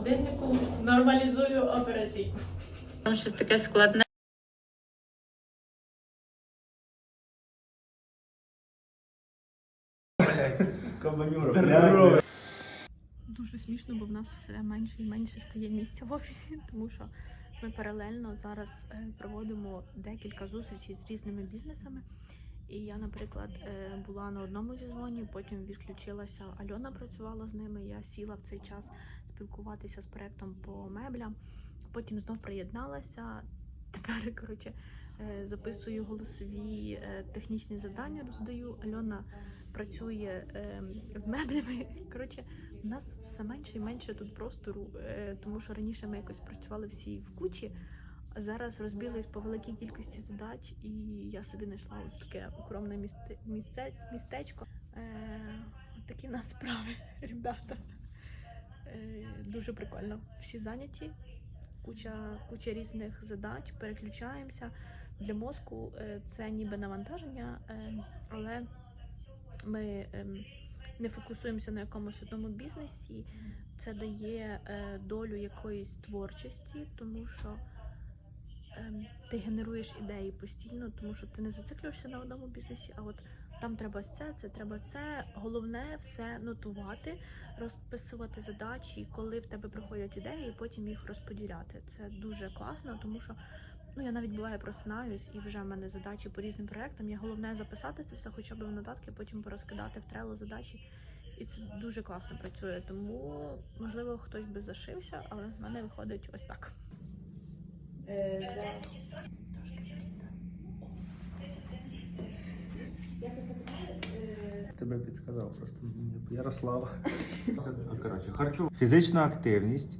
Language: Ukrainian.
годиннику нормалізую операційку. Там щось таке складне. Здорово. Дуже смішно, бо в нас все менше і менше стає місця в офісі, тому що ми паралельно зараз е, проводимо декілька зустрічей з різними бізнесами. І я, наприклад, е, була на одному зі дзвонів, потім відключилася. Альона працювала з ними. Я сіла в цей час спілкуватися з проектом по меблям. Потім знов приєдналася. Тепер коротше е, записую голосові е, технічні завдання, роздаю. Альона працює е, з меблями. Коротше, у нас все менше і менше тут простору, е, тому що раніше ми якось працювали всі в кучі, зараз розбіглись по великій кількості задач, і я собі знайшла таке укромне місце, містечко. Е, такі нас справи, ребята. Е, дуже прикольно. Всі зайняті, куча, куча різних задач, переключаємося. Для мозку е, це ніби навантаження, е, але ми ем, не фокусуємося на якомусь одному бізнесі. Це дає долю якоїсь творчості, тому що ем, ти генеруєш ідеї постійно, тому що ти не зациклюєшся на одному бізнесі, а от там треба це, це треба це. Головне все нотувати, розписувати задачі, коли в тебе приходять ідеї, і потім їх розподіляти. Це дуже класно, тому що ну я навіть буває просинаюсь, і вже в мене задачі по різним проектам. Я головне записати це все хоча б в нотатки, потім порозкидати в трело задачі. І це дуже класно працює. Тому можливо хтось би зашився, але в мене виходить ось так. Тебе підсказав просто Ярослава. Коротше, харчу. Фізична активність